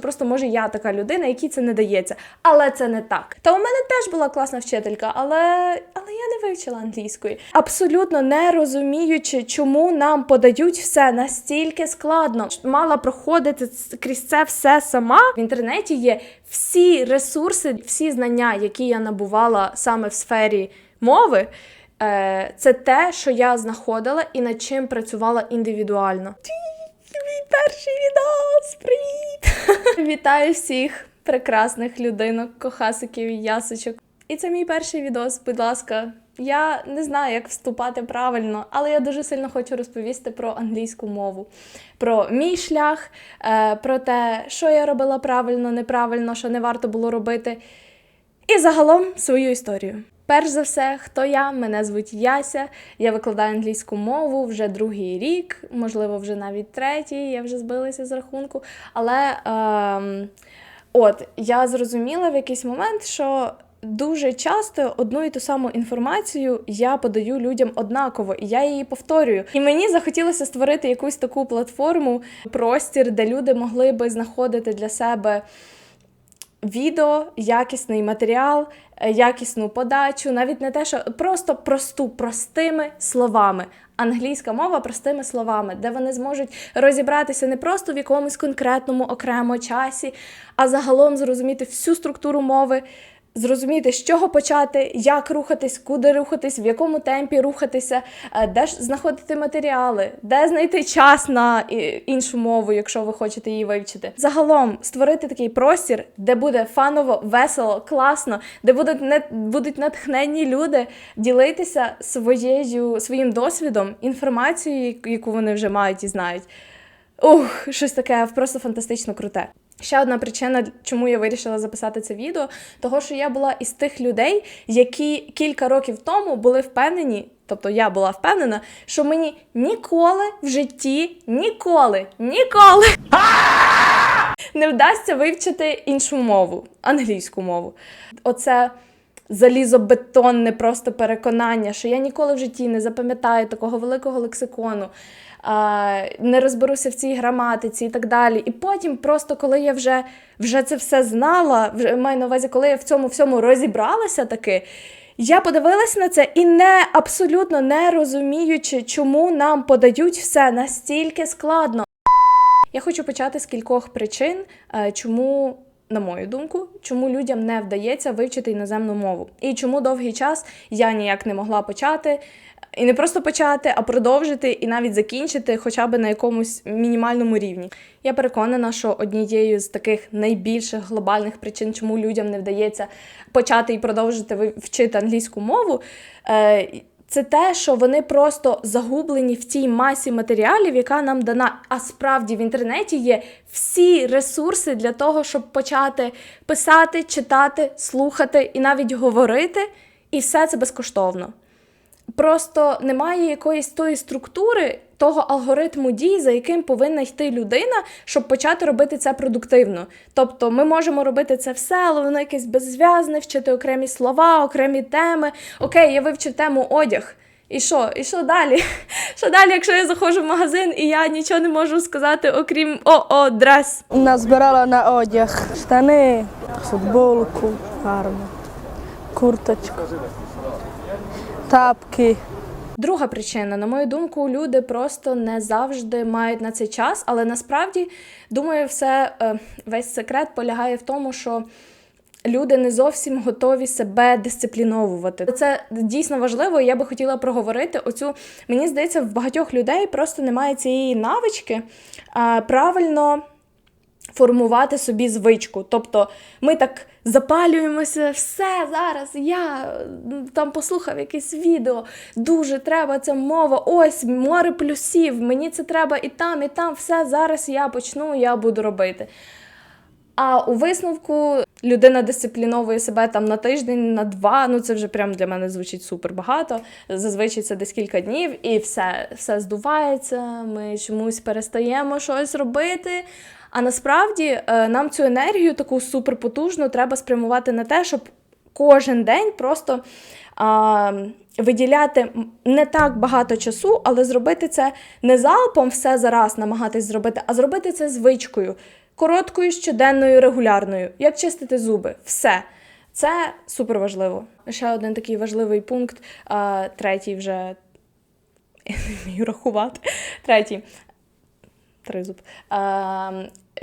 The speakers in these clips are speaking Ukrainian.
Просто може я така людина, якій це не дається. Але це не так. Та у мене теж була класна вчителька, але, але я не вивчила англійської. Абсолютно не розуміючи, чому нам подають все настільки складно. Мала проходити крізь це все сама. В інтернеті є всі ресурси, всі знання, які я набувала саме в сфері мови. Е, Це те, що я знаходила і над чим працювала індивідуально. Мій перший відос! Привіт! Вітаю всіх прекрасних людинок, кохасиків ясочок. І це мій перший відос, будь ласка. Я не знаю, як вступати правильно, але я дуже сильно хочу розповісти про англійську мову, про мій шлях, е, про те, що я робила правильно, неправильно, що не варто було робити. І загалом свою історію. Перш за все, хто я? Мене звуть Яся. Я викладаю англійську мову вже другий рік, можливо, вже навіть третій. Я вже збилася з рахунку. Але ем, от я зрозуміла в якийсь момент, що дуже часто одну і ту саму інформацію я подаю людям однаково, і я її повторюю. І мені захотілося створити якусь таку платформу, простір, де люди могли би знаходити для себе відео, якісний матеріал, е, якісну подачу, навіть не те, що просто просту, простими словами. Англійська мова простими словами, де вони зможуть розібратися не просто в якомусь конкретному окремо часі, а загалом зрозуміти всю структуру мови, зрозуміти, з чого почати, як рухатись, куди рухатись, в якому темпі рухатися, е, де ж знаходити матеріали, де знайти час на іншу мову, якщо ви хочете її вивчити. Загалом створити такий простір, де буде фаново, весело, класно, де будуть не будуть натхненні люди ділитися своєю своїм досвідом, інформацією, яку вони вже мають і знають. Ух, щось таке просто фантастично круте. Ще одна причина, чому я вирішила записати це відео, того що я була із тих людей, які кілька років тому були впевнені, тобто я була впевнена, що мені ніколи в житті, ніколи, ніколи не вдасться вивчити іншу мову, англійську мову. Оце залізобетонне просто переконання, що я ніколи в житті не запам'ятаю такого великого лексикону, не розберуся в цій граматиці і так далі. І потім, просто коли я вже, вже це все знала, вже маю на увазі, коли я в цьому всьому розібралася таки. Я подивилась на це і не абсолютно не розуміючи, чому нам подають все настільки складно. Я хочу почати з кількох причин, е, чому, на мою думку, чому людям не вдається вивчити іноземну мову. І чому довгий час я ніяк не могла почати. І не просто почати, а продовжити і навіть закінчити хоча б на якомусь мінімальному рівні. Я переконана, що однією з таких найбільших глобальних причин, чому людям не вдається почати і продовжити ви- вчити англійську мову, е, це те, що вони просто загублені в тій масі матеріалів, яка нам дана. А справді в інтернеті є всі ресурси для того, щоб почати писати, читати, слухати і навіть говорити, і все це безкоштовно. Просто немає якоїсь тої структури, того алгоритму дій, за яким повинна йти людина, щоб почати робити це продуктивно. Тобто ми можемо робити це все, але воно якесь беззв'язне, вчити окремі слова, окремі теми. Окей, я вивчив тему одяг. І що? І що далі? Що далі, якщо я заходжу в магазин і я нічого не можу сказати, окрім о-о, дрес? Назбирала на одяг штани, футболку, гарно, курточку, тапки. Друга причина, на мою думку, люди просто не завжди мають на це час, але насправді думаю, все е, весь секрет полягає в тому, що. Люди не зовсім готові себе дисципліновувати. Це дійсно важливо. і Я би хотіла проговорити оцю. Мені здається, в багатьох людей просто немає цієї навички правильно формувати собі звичку. Тобто ми так запалюємося, все зараз. Я там послухав якесь відео, дуже треба ця мова. Ось море плюсів. Мені це треба і там, і там. Все зараз я почну, я буду робити. А у висновку людина дисципліновує себе там на тиждень, на два. Ну це вже прям для мене звучить супер багато. Зазвичай це десь кілька днів, і все, все здувається. Ми чомусь перестаємо щось робити. А насправді е, нам цю енергію таку суперпотужну треба спрямувати на те, щоб кожен день просто а, виділяти не так багато часу, але зробити це не залпом все зараз намагатись зробити, а зробити це звичкою. короткою, щоденною, регулярною. Як чистити зуби? Все. Це супер важливо. Ще один такий важливий пункт, третій вже я не вмію рахувати. Третій. Тризуб.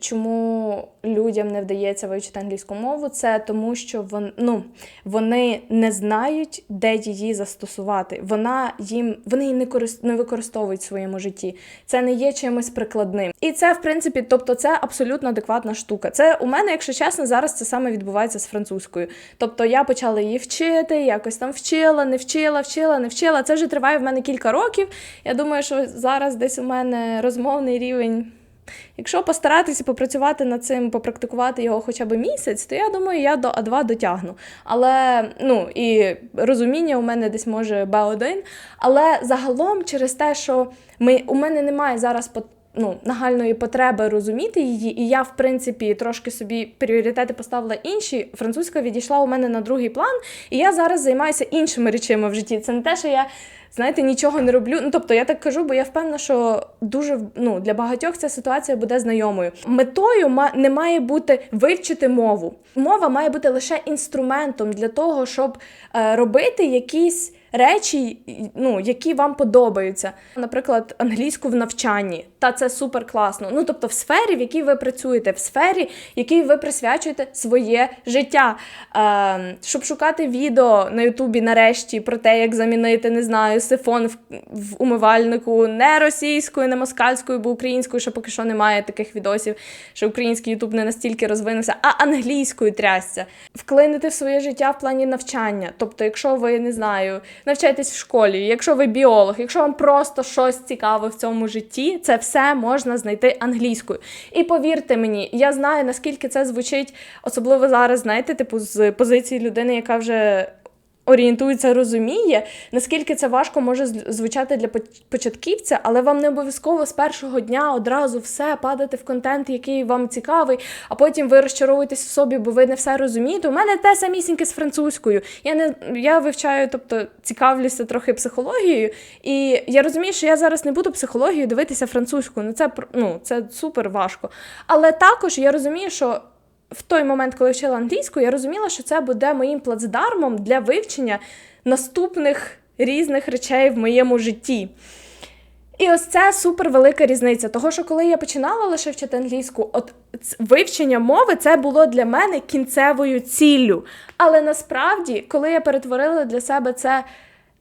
Чому людям не вдається вивчити англійську мову? Це тому, що вон, ну, вони не знають, де її застосувати. Вона їм вони її не корис, не використовують в своєму житті. Це не є чимось прикладним. І це, в принципі, тобто, це абсолютно адекватна штука. Це у мене, якщо чесно, зараз це саме відбувається з французькою. Тобто я почала її вчити, якось там вчила, не вчила, вчила, не вчила. Це вже триває в мене кілька років. Я думаю, що зараз десь у мене розмовний рівень. Якщо постаратися попрацювати над цим, попрактикувати його хоча б місяць, то я думаю, я до А2 дотягну. Але ну і розуміння у мене десь може Б1. Але загалом, через те, що ми, у мене немає зараз ну, нагальної потреби розуміти її, і я, в принципі, трошки собі пріоритети поставила інші. Французька відійшла у мене на другий план, і я зараз займаюся іншими речами в житті. Це не те, що я. Знаєте, нічого не роблю. Ну тобто я так кажу, бо я впевнена, що дуже ну для багатьох ця ситуація буде знайомою. Метою не має бути вивчити мову. Мова має бути лише інструментом для того, щоб е, робити якісь речі, ну які вам подобаються. Наприклад, англійську в навчанні, та це супер класно. Ну тобто, в сфері, в якій ви працюєте, в сфері, якій ви присвячуєте своє життя, е, щоб шукати відео на Ютубі нарешті про те, як замінити, не знаю, сифон в, в умивальнику не російською, не москальською, бо українською ще поки що немає таких відосів, що український Ютуб не настільки розвинувся, а англійською трясся. Вклинити в своє життя в плані навчання. Тобто, якщо ви не знаю, навчаєтесь в школі, якщо ви біолог, якщо вам просто щось цікаве в цьому житті, це все можна знайти англійською. І повірте мені, я знаю наскільки це звучить, особливо зараз, знаєте, типу з позиції людини, яка вже орієнтується, розуміє, наскільки це важко може звучати для початківця, але вам не обов'язково з першого дня одразу все падати в контент, який вам цікавий, а потім ви розчаровуєтесь в собі, бо ви не все розумієте. У мене те самісіньке з французькою. Я не я вивчаю, тобто цікавлюся трохи психологією, і я розумію, що я зараз не буду психологію дивитися французькою. Ну це ну це супер важко. Але також я розумію, що в той момент, коли вчила англійську, я розуміла, що це буде моїм плацдармом для вивчення наступних різних речей в моєму житті. І ось це супер велика різниця. Того, що коли я починала лише вчити англійську, от вивчення мови це було для мене кінцевою ціллю. Але насправді, коли я перетворила для себе це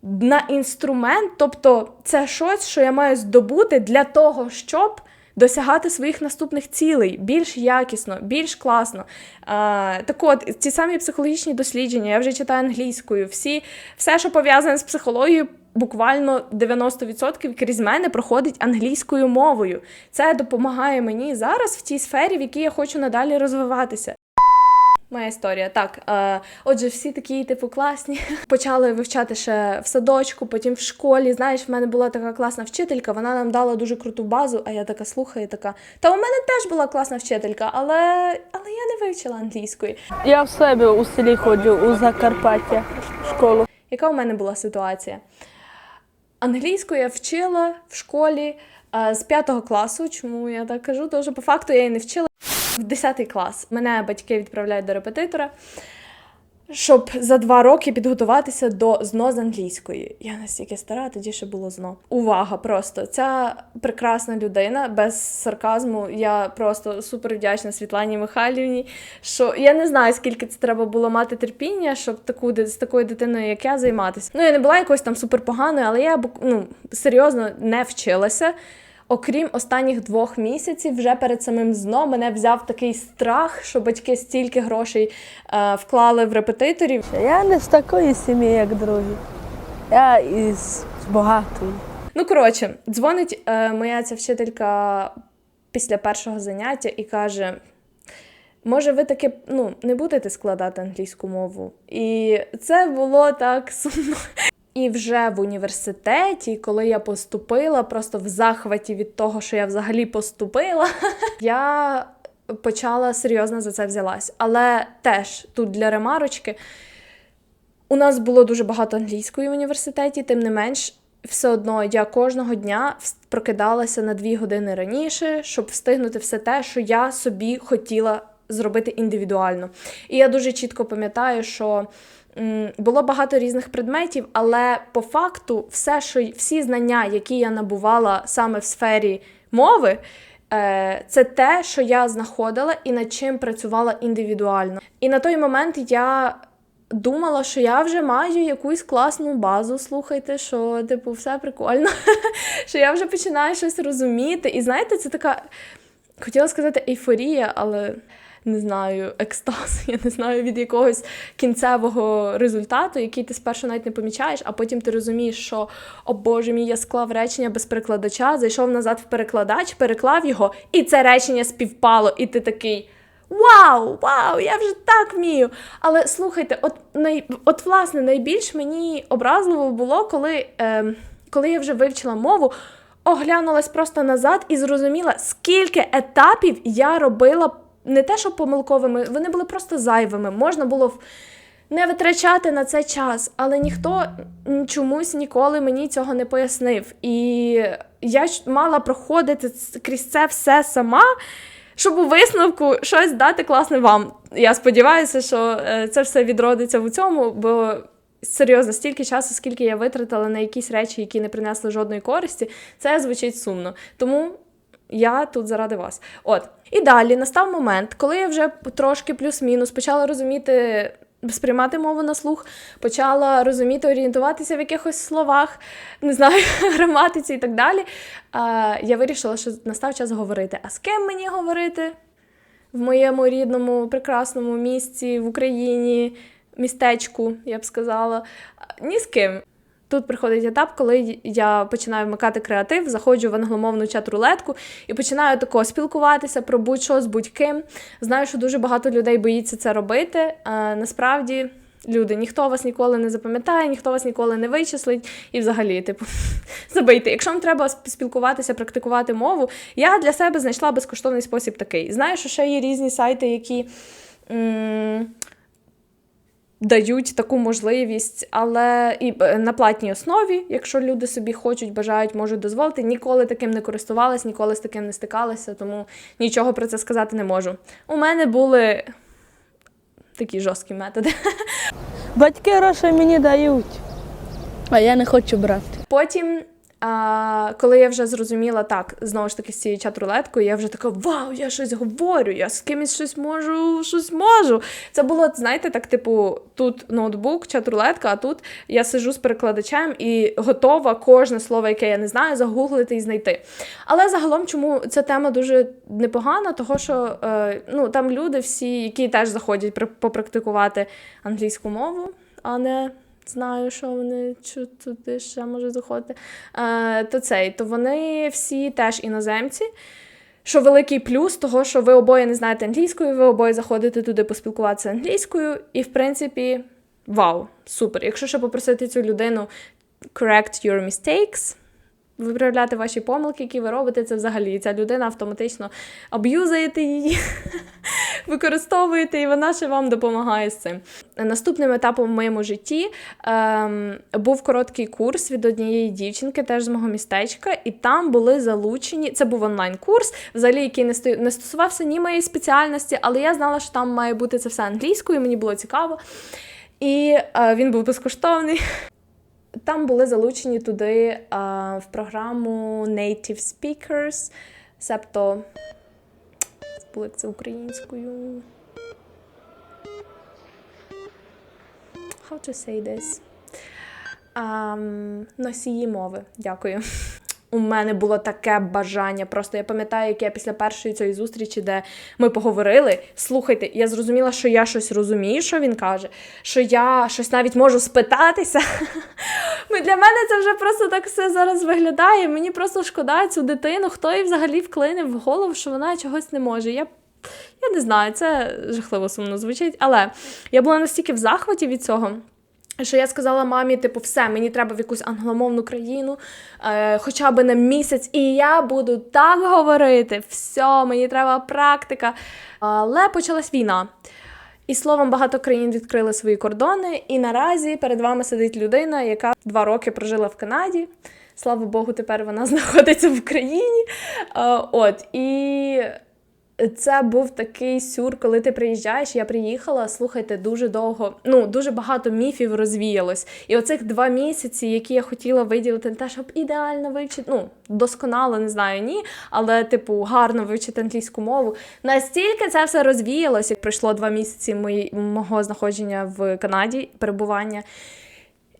на інструмент, тобто це щось, що я маю здобути для того, щоб досягати своїх наступних цілей більш якісно, більш класно. А, так от, ці самі психологічні дослідження, я вже читаю англійською, всі, все, що пов'язане з психологією, буквально 90% крізь мене проходить англійською мовою. Це допомагає мені зараз в тій сфері, в якій я хочу надалі розвиватися. Моя історія. Так, е, отже, всі такі, типу, класні. Почали вивчати ще в садочку, потім в школі. Знаєш, в мене була така класна вчителька, вона нам дала дуже круту базу, а я така слухаю, така. Та у мене теж була класна вчителька, але, але я не вивчила англійської. Я в себе у селі ходжу у Закарпаття в школу. Яка у мене була ситуація? Англійську я вчила в школі е, з 5 класу. Чому я так кажу? Тому що по факту я її не вчила в 10 клас. Мене батьки відправляють до репетитора, щоб за два роки підготуватися до ЗНО з англійської. Я настільки стара, тоді ще було ЗНО. Увага! Просто ця прекрасна людина без сарказму. Я просто супер вдячна Світлані Михайлівні. Що я не знаю, скільки це треба було мати терпіння, щоб таку з такою дитиною, як я, займатися. Ну я не була якось там супер поганою, але я ну, серйозно не вчилася. Окрім останніх двох місяців, вже перед самим ЗНО мене взяв такий страх, що батьки стільки грошей е, вклали в репетиторів. Я не з такої сім'ї, як другі. Я із багатої. Ну, коротше, дзвонить е, моя ця вчителька після першого заняття і каже: може, ви таки ну, не будете складати англійську мову? І це було так сумно. І вже в університеті, коли я поступила, просто в захваті від того, що я взагалі поступила, я почала серйозно за це взялась. Але теж тут для ремарочки. У нас було дуже багато англійської в університеті, тим не менш, все одно я кожного дня прокидалася на дві години раніше, щоб встигнути все те, що я собі хотіла зробити індивідуально. І я дуже чітко пам'ятаю, що було багато різних предметів, але по факту, все, що всі знання, які я набувала саме в сфері мови, е, це те, що я знаходила і над чим працювала індивідуально. І на той момент я думала, що я вже маю якусь класну базу. Слухайте, що типу все прикольно, що я вже починаю щось розуміти. І знаєте, це така хотіла сказати ейфорія, але не знаю, екстаз, я не знаю від якогось кінцевого результату, який ти спершу навіть не помічаєш, а потім ти розумієш, що о Боже мій, я склав речення без перекладача, зайшов назад в перекладач, переклав його, і це речення співпало, і ти такий. Вау, вау, я вже так вмію. Але слухайте, от най, от власне найбільш мені образливо було, коли, е, коли я вже вивчила мову, оглянулась просто назад і зрозуміла, скільки етапів я робила не те, що помилковими, вони були просто зайвими. Можна було не витрачати на це час, але ніхто чомусь ніколи мені цього не пояснив. І я мала проходити крізь це все сама. Щоб у висновку щось дати класне вам. Я сподіваюся, що е, це все відродиться в цьому, бо серйозно, стільки часу, скільки я витратила на якісь речі, які не принесли жодної користі, це звучить сумно. Тому я тут заради вас. От. І далі настав момент, коли я вже трошки плюс-мінус почала розуміти. Сприймати мову на слух, почала розуміти, орієнтуватися в якихось словах, не знаю, граматиці і так далі. А, я вирішила, що настав час говорити. А з ким мені говорити в моєму рідному, прекрасному місці, в Україні, містечку, я б сказала. Ні з ким. Тут приходить етап, коли я починаю вмикати креатив, заходжу в англомовну чат-рулетку і починаю тако спілкуватися про будь-що з будь-ким. Знаю, що дуже багато людей боїться це робити. А насправді, люди, ніхто вас ніколи не запам'ятає, ніхто вас ніколи не вичислить. І взагалі, типу, забийте. Якщо вам треба спілкуватися, практикувати мову, я для себе знайшла безкоштовний спосіб такий. Знаю, що ще є різні сайти, які. м, дають таку можливість, але і е, на платній основі, якщо люди собі хочуть, бажають, можуть дозволити. Ніколи таким не користувалась, ніколи з таким не стикалася, тому нічого про це сказати не можу. У мене були такі жорсткі методи. Батьки гроші мені дають, а я не хочу брати. Потім, а, коли я вже зрозуміла так, знову ж таки з цією чат-рулеткою, я вже така: Вау, я щось говорю, я з кимось щось можу, щось можу. Це було, знаєте, так, типу, тут ноутбук, чат-рулетка, а тут я сижу з перекладачем і готова кожне слово, яке я не знаю, загуглити і знайти. Але загалом, чому ця тема дуже непогана, того що е, ну, там люди всі, які теж заходять попрактикувати англійську мову, а не знаю, що вони що туди ще може заходити. Е, то цей, то вони всі теж іноземці. Що великий плюс того, що ви обоє не знаєте англійською, ви обоє заходите туди поспілкуватися англійською, і в принципі, вау, супер. Якщо ще попросити цю людину correct your mistakes, виправляти ваші помилки, які ви робите, це взагалі ця людина автоматично аб'юзаєте її, використовуєте, і вона ще вам допомагає з цим. Наступним етапом в моєму житті ем, був короткий курс від однієї дівчинки, теж з мого містечка, і там були залучені. Це був онлайн-курс, взагалі, який не, сто- не стосувався ні моєї спеціальності, але я знала, що там має бути це все англійською, мені було цікаво. І е, він був безкоштовний. Там були залучені туди а, в програму Native Speakers, себто забула, це українською. How to say this? Ам, носії мови. Дякую. У мене було таке бажання. Просто я пам'ятаю, як я після першої цієї зустрічі, де ми поговорили. Слухайте, я зрозуміла, що я щось розумію, що він каже, що я щось навіть можу спитатися. Для мене це вже просто так все зараз виглядає. Мені просто шкода цю дитину, хто їй взагалі вклине в голову, що вона чогось не може. Я я не знаю, це жахливо сумно звучить, але я була настільки в захваті від цього. Що я сказала мамі, типу, все, мені треба в якусь англомовну країну, е, хоча б на місяць, і я буду так говорити. Все, мені треба практика. Але почалась війна. І словом, багато країн відкрили свої кордони, і наразі перед вами сидить людина, яка два роки прожила в Канаді. Слава Богу, тепер вона знаходиться в Україні. Е, От і це був такий сюр, коли ти приїжджаєш. Я приїхала, слухайте, дуже довго. Ну дуже багато міфів розвіялось. І оцих два місяці, які я хотіла виділити, не те, щоб ідеально вивчити, ну досконало не знаю, ні, але типу гарно вивчити англійську мову. Настільки це все розвіялось, як пройшло два місяці мої, мого знаходження в Канаді, перебування.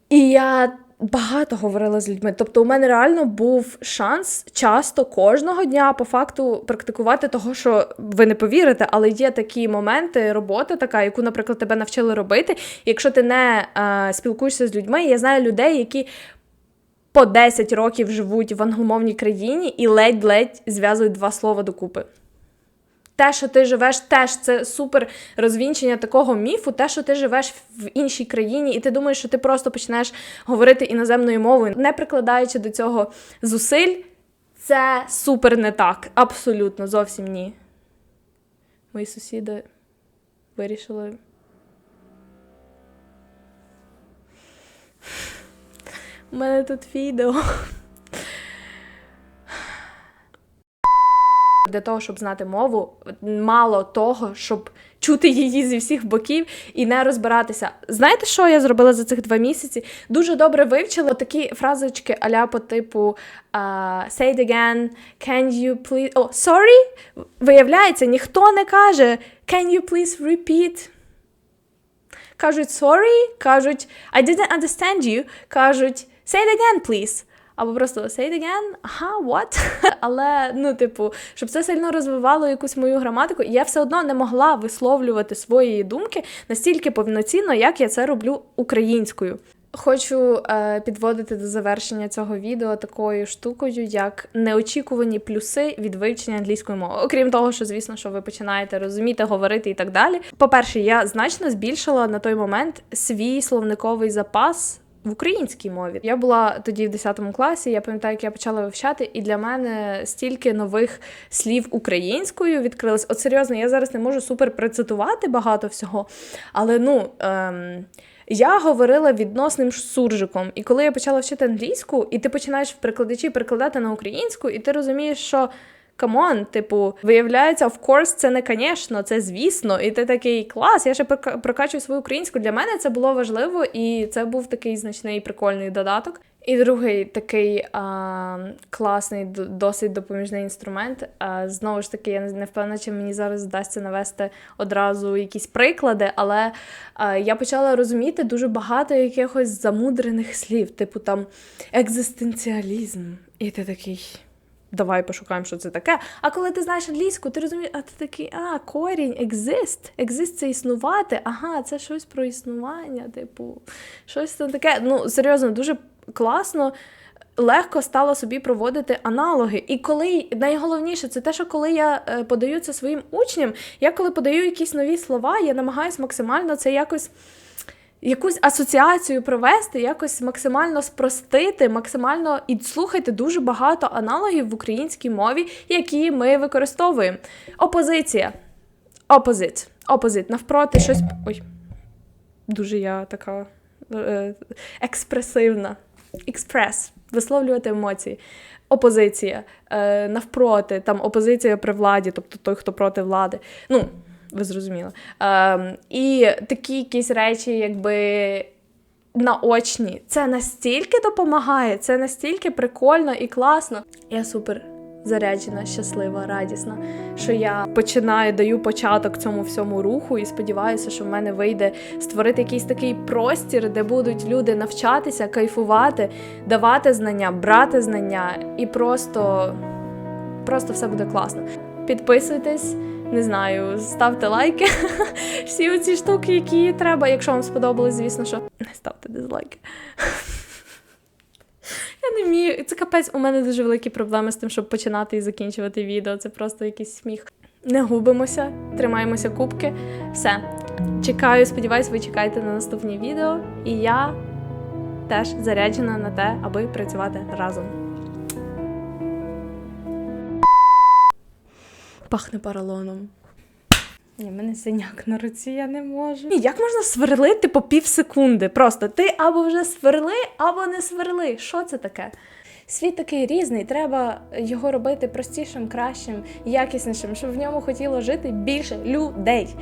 І я багато говорила з людьми. Тобто, у мене реально був шанс часто кожного дня по факту практикувати того, що ви не повірите, але є такі моменти, робота така, яку, наприклад, тебе навчили робити. Якщо ти не е, спілкуєшся з людьми, я знаю людей, які. По 10 років живуть в англомовній країні і ледь-ледь зв'язують два слова докупи. Те, що ти живеш, теж це супер розвінчення такого міфу, те, що ти живеш в іншій країні, і ти думаєш, що ти просто почнеш говорити іноземною мовою, не прикладаючи до цього зусиль, це супер не так. Абсолютно, зовсім ні. Мої сусіди вирішили. У мене тут відео. Для того, щоб знати мову, мало того, щоб чути її зі всіх боків і не розбиратися. Знаєте, що я зробила за цих два місяці? Дуже добре вивчила такі фразочки аля по типу а, say it again, can you please... О, sorry? Виявляється, ніхто не каже can you please repeat? Кажуть sorry, кажуть I didn't understand you, кажуть say it again, please. Або просто say it again, ага, what? Але, ну, типу, щоб це сильно розвивало якусь мою граматику, я все одно не могла висловлювати свої думки настільки повноцінно, як я це роблю українською. Хочу е, підводити до завершення цього відео такою штукою, як неочікувані плюси від вивчення англійської мови. Окрім того, що звісно, що ви починаєте розуміти, говорити і так далі. По-перше, я значно збільшила на той момент свій словниковий запас. В українській мові я була тоді в 10 класі. Я пам'ятаю, як я почала вивчати, і для мене стільки нових слів українською відкрилось. От серйозно, я зараз не можу супер процитувати багато всього, але ну. Ем... Я говорила відносним суржиком, і коли я почала вчити англійську, і ти починаєш в перекладачі перекладати на українську, і ти розумієш, що камон, типу, виявляється, of course, це не звісно, це звісно. І ти такий клас, я ще прока- прокачую свою українську. Для мене це було важливо, і це був такий значний прикольний додаток. І другий такий а, класний, досить допоміжний інструмент. А, знову ж таки, я не впевнена, чи мені зараз вдасться навести одразу якісь приклади, але а, я почала розуміти дуже багато якихось замудрених слів, типу там екзистенціалізм. І ти такий. Давай пошукаємо, що це таке. А коли ти знаєш англійську, ти розумієш, а ти такий, а, корінь, exist. Exist – це існувати. Ага, це щось про існування, типу, щось там таке. Ну, серйозно, дуже класно. Легко стало собі проводити аналоги. І коли найголовніше, це те, що коли я е, подаю це своїм учням, я коли подаю якісь нові слова, я намагаюся максимально це якось якусь асоціацію провести, якось максимально спростити, максимально і слухайте дуже багато аналогів в українській мові, які ми використовуємо. Опозиція. Опозит. Опозит. Навпроти щось. Ой. Дуже я така е, експресивна. Експрес. Висловлювати емоції. Опозиція. Е, навпроти, там опозиція при владі, тобто той, хто проти влади. Ну, ви зрозуміли. Ем, і такі якісь речі, якби. Наочні, це настільки допомагає, це настільки прикольно і класно. Я супер заряджена, щаслива, радісна, що я починаю, даю початок цьому всьому руху і сподіваюся, що в мене вийде створити якийсь такий простір, де будуть люди навчатися, кайфувати, давати знання, брати знання, і просто, просто все буде класно. Підписуйтесь. Не знаю, ставте лайки. Всі оці штуки, які треба. Якщо вам сподобалось, звісно, що не ставте дизлайки. Я не вмію. Це капець, у мене дуже великі проблеми з тим, щоб починати і закінчувати відео. Це просто якийсь сміх. Не губимося, тримаємося кубки. Все. Чекаю, сподіваюсь, ви чекаєте на наступні відео. І я теж заряджена на те, аби працювати разом. Пахне поролоном. Ні, мене синяк на руці, я не можу. Ні, як можна сверлити по пів секунди? Просто ти або вже сверли, або не сверли. Що це таке? Світ такий різний, треба його робити простішим, кращим, якіснішим, щоб в ньому хотіло жити більше людей,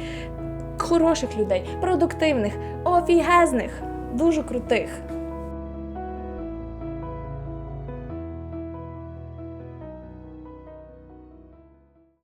хороших людей, продуктивних, офігезних, дуже крутих.